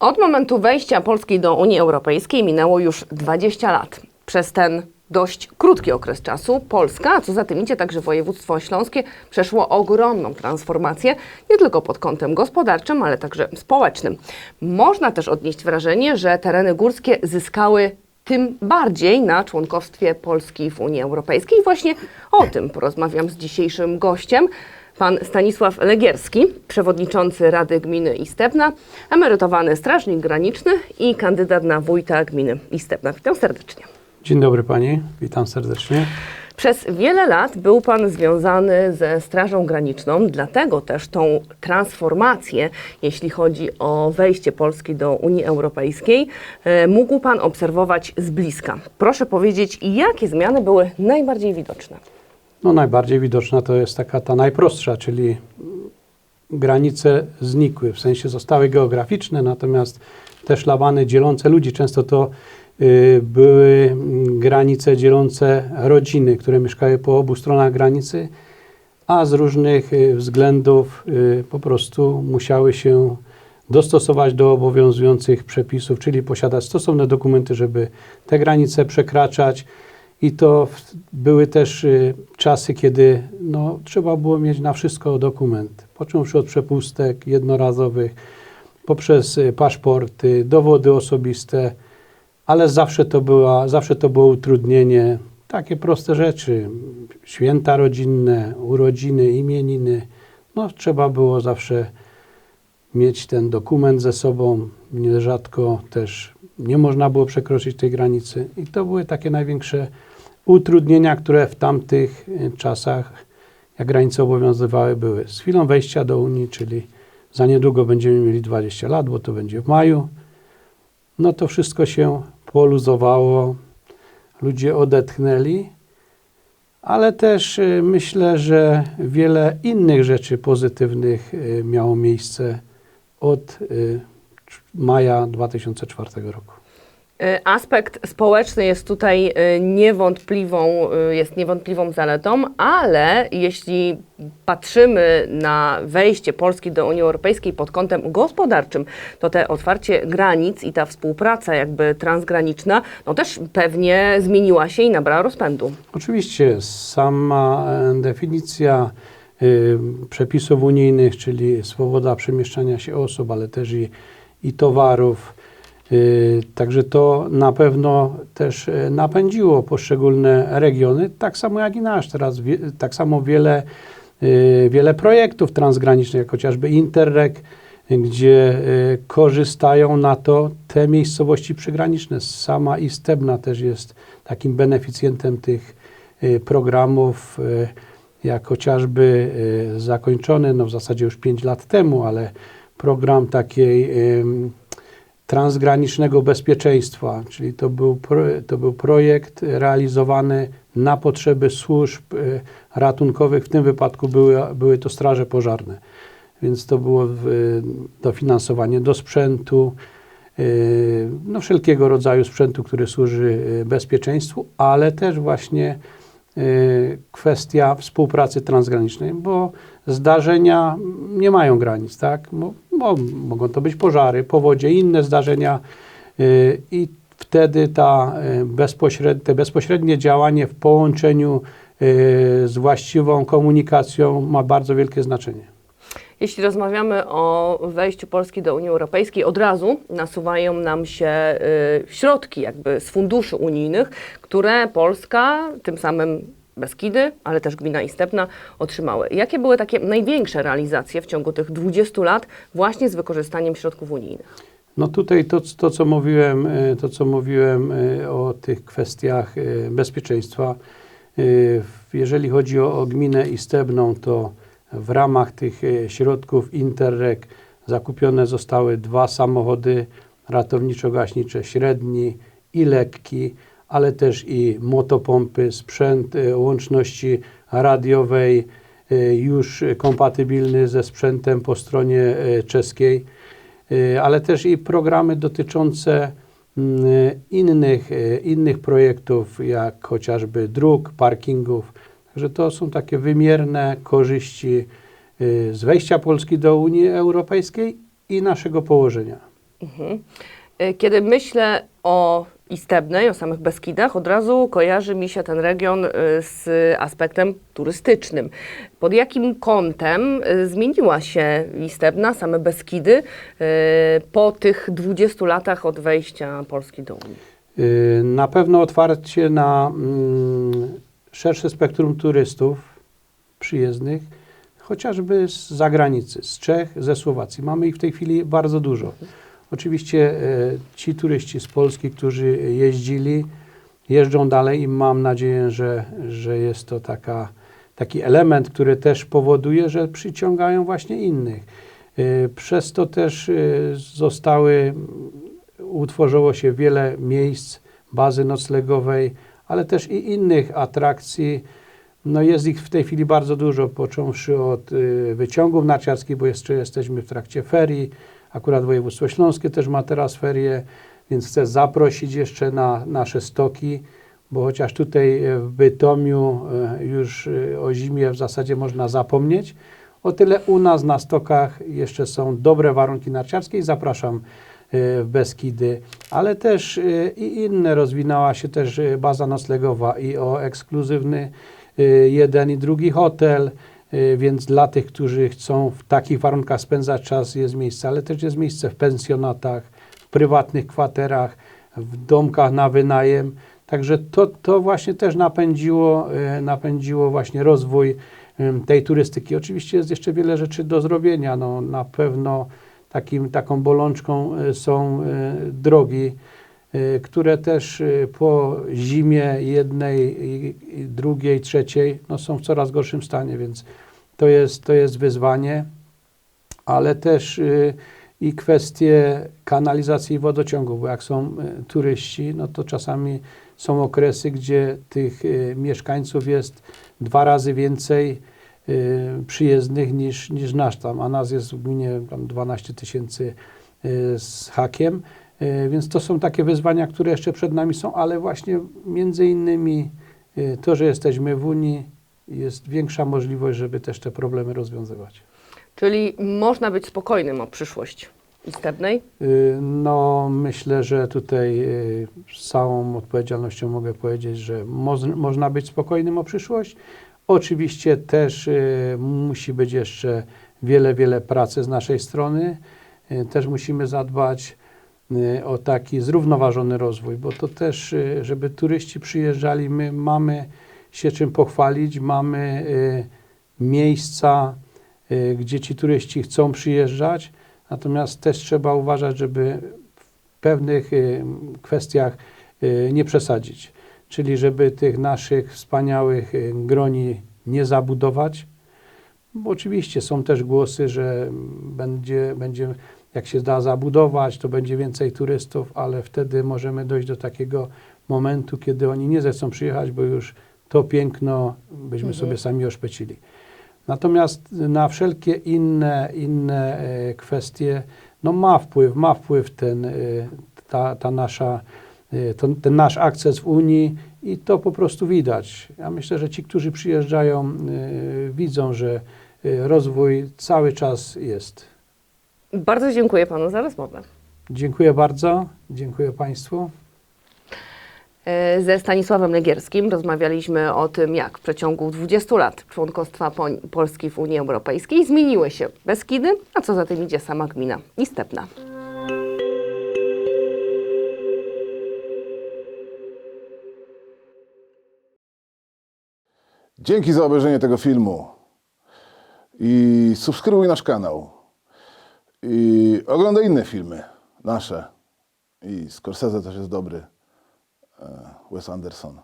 Od momentu wejścia Polski do Unii Europejskiej minęło już 20 lat. Przez ten dość krótki okres czasu Polska, a co za tym idzie także województwo śląskie, przeszło ogromną transformację, nie tylko pod kątem gospodarczym, ale także społecznym. Można też odnieść wrażenie, że tereny górskie zyskały tym bardziej na członkostwie Polski w Unii Europejskiej. Właśnie o tym porozmawiam z dzisiejszym gościem. Pan Stanisław Legierski, przewodniczący Rady Gminy Istebna, emerytowany strażnik graniczny i kandydat na wójta gminy Istebna. Witam serdecznie. Dzień dobry Pani, witam serdecznie. Przez wiele lat był Pan związany ze Strażą Graniczną, dlatego też tą transformację, jeśli chodzi o wejście Polski do Unii Europejskiej, e, mógł Pan obserwować z bliska. Proszę powiedzieć, jakie zmiany były najbardziej widoczne? No najbardziej widoczna to jest taka ta najprostsza, czyli granice znikły, w sensie zostały geograficzne, natomiast te szlabany dzielące ludzi, często to y, były granice dzielące rodziny, które mieszkały po obu stronach granicy, a z różnych y, względów y, po prostu musiały się dostosować do obowiązujących przepisów, czyli posiadać stosowne dokumenty, żeby te granice przekraczać. I to były też y, czasy, kiedy no, trzeba było mieć na wszystko dokument, począwszy od przepustek jednorazowych, poprzez y, paszporty, dowody osobiste, ale zawsze to, była, zawsze to było utrudnienie. Takie proste rzeczy, święta rodzinne, urodziny, imieniny. No, trzeba było zawsze mieć ten dokument ze sobą. Nierzadko też nie można było przekroczyć tej granicy. I to były takie największe utrudnienia, które w tamtych y, czasach, jak granice obowiązywały, były. Z chwilą wejścia do Unii, czyli za niedługo będziemy mieli 20 lat, bo to będzie w maju, no to wszystko się poluzowało, ludzie odetchnęli, ale też y, myślę, że wiele innych rzeczy pozytywnych y, miało miejsce od maja 2004 roku. E, Aspekt społeczny jest tutaj e, niewątpliwą, e, jest niewątpliwą zaletą, ale jeśli patrzymy na wejście Polski do Unii Europejskiej pod kątem gospodarczym, to te otwarcie granic i ta współpraca jakby transgraniczna, no też pewnie zmieniła się i nabrała rozpędu. Oczywiście sama e, definicja y, przepisów unijnych, czyli swoboda przemieszczania się osób, ale też i, i towarów. Y, Także to na pewno też e, napędziło poszczególne regiony, tak samo jak i nasz. Teraz tak samo wiele, y, wiele projektów transgranicznych, jak chociażby Interreg, gdzie y, korzystają na to te miejscowości przygraniczne. Sama Istebna też jest takim beneficjentem tych y, programów, y, jak chociażby y, zakończony, no w zasadzie już 5 lat temu, ale program takiej transgranicznego bezpieczeństwa, czyli to był, to był projekt realizowany na potrzeby służb y, ratunkowych, w tym wypadku były, były to straże pożarne. Więc to było w, dofinansowanie do sprzętu, y, no wszelkiego rodzaju sprzętu, który służy bezpieczeństwu, ale też właśnie kwestia współpracy transgranicznej, bo zdarzenia nie mają granic, tak? Mo, mo, mogą to być pożary, powodzie, inne zdarzenia y, i wtedy ta y, bezpośred, te bezpośrednie działanie w połączeniu y, z właściwą komunikacją ma bardzo wielkie znaczenie. Jeśli rozmawiamy o wejściu Polski do Unii Europejskiej, od razu nasuwają nam się y, środki jakby z funduszy unijnych, które Polska, tym samym Beskidy, ale też gmina Istepna otrzymały. Jakie były takie największe realizacje w ciągu tych 20 lat właśnie z wykorzystaniem środków unijnych? No tutaj to, to, co mówiłem, y, to, co mówiłem y, o tych kwestiach bezpieczeństwa. Jeżeli chodzi o, o gminę Istebną, to w ramach tych y, środków Interreg zakupione zostały dwa samochody ratowniczo-gaśnicze, średni i lekki, ale też i motopompy, sprzęt y, łączności radiowej, y, już kompatybilny ze sprzętem po stronie czeskiej. Ale też i programy dotyczące mm, innych, innych projektów, jak chociażby dróg, parkingów. Także to są takie wymierne korzyści y, z wejścia Polski do Unii Europejskiej i naszego położenia. Y, Kiedy myślę o Istebnej, o samych Beskidach, od razu kojarzy mi się ten region y, z aspektem turystycznym. Pod jakim kątem zmieniła się Istebna, same Beskidy po tych 20 latach od wejścia Polski do Unii? Na pewno otwarcie na mm, szersze spektrum turystów przyjezdnych, chociażby z zagranicy, z Czech, ze Słowacji. Mamy ich w tej chwili bardzo dużo. Oczywiście e, ci turyści z Polski, którzy jeździli, jeżdżą dalej i mam nadzieję, że, że jest to taka, taki element, który też powoduje, że przyciągają właśnie innych. E, Przez to też e, zostały utworzyło się wiele miejsc bazy noclegowej, ale też i innych atrakcji. No jest ich w tej chwili bardzo dużo, począwszy od y, wyciągów narciarskich, bo jeszcze jesteśmy w trakcie ferii. Akurat województwo śląskie też ma teraz ferie, więc chcę zaprosić jeszcze na nasze stoki, bo chociaż tutaj e, w Bytomiu e, już e, o zimie w zasadzie można zapomnieć, o tyle u nas na stokach jeszcze są dobre warunki narciarskie i zapraszam Beskidy, ale też e, i inne. Rozwinęła się też e, baza noclegowa i o ekskluzywny jeden i drugi hotel, więc dla tych, którzy chcą w takich warunkach spędzać czas jest miejsce, ale też jest miejsce w pensjonatach, w prywatnych kwaterach, w domkach na wynajem. Także to, to właśnie też napędziło, napędziło właśnie rozwój tej turystyki. Oczywiście jest jeszcze wiele rzeczy do zrobienia. No, na pewno takim, taką bolączką e, są e, drogi, e, które też po zimie jednej, drugiej, trzeciej no, są w coraz gorszym stanie, więc to jest, to jest wyzwanie, ale też i kwestie kanalizacji i wodociągów, bo jak są turyści, no to czasami są okresy, gdzie tych mieszkańców jest dwa razy więcej przyjezdnych niż, niż nasz tam, a nas jest w gminie tam 12 tysięcy y, z hakiem, y, więc to są takie wyzwania, które jeszcze przed nami są, ale właśnie między innymi y, to, że jesteśmy w Unii, jest większa możliwość, żeby też te problemy rozwiązywać. Czyli można być spokojnym o przyszłość Istebnej? Y, No, myślę, że tutaj y, z całą odpowiedzialnością mogę powiedzieć, że moz- można być spokojnym o przyszłość. Oczywiście też y, musi być jeszcze wiele, wiele pracy z naszej strony. Y, Też musimy zadbać y, o taki zrównoważony rozwój, bo to też, żeby turyści przyjeżdżali, my mamy się czym pochwalić, mamy miejsca, gdzie ci turyści chcą przyjeżdżać, natomiast też trzeba uważać, żeby w pewnych kwestiach nie przesadzić, czyli żeby tych naszych wspaniałych y, groni nie zabudować, bo oczywiście są też głosy, że będzie, będzie jak się da zabudować, to będzie więcej turystów, ale wtedy możemy dojść do takiego momentu, kiedy oni nie zechcą przyjechać, bo już to piękno byśmy Mhm. sobie sami oszpecili. Natomiast na wszelkie inne, inne e, kwestie no ma wpływ, ma wpływ ten, e, ta, ta nasza, to, ten nasz akces w Unii i to po prostu widać. Ja myślę, że ci, którzy przyjeżdżają, e, widzą, że e, rozwój cały czas jest. Bardzo dziękuję Panu za rozmowę. Dziękuję bardzo, dziękuję Państwu. Ze Stanisławem Legierskim rozmawialiśmy o tym, jak w przeciągu 20 lat członkostwa Po- Polski w Unii Europejskiej zmieniły się Beskidy, a co za tym idzie sama gmina Istebna. Dzięki za obejrzenie tego filmu. I subskrybuj nasz kanał. I oglądaj inne filmy nasze. I Scorsese też jest dobry. e, Wes Anderson.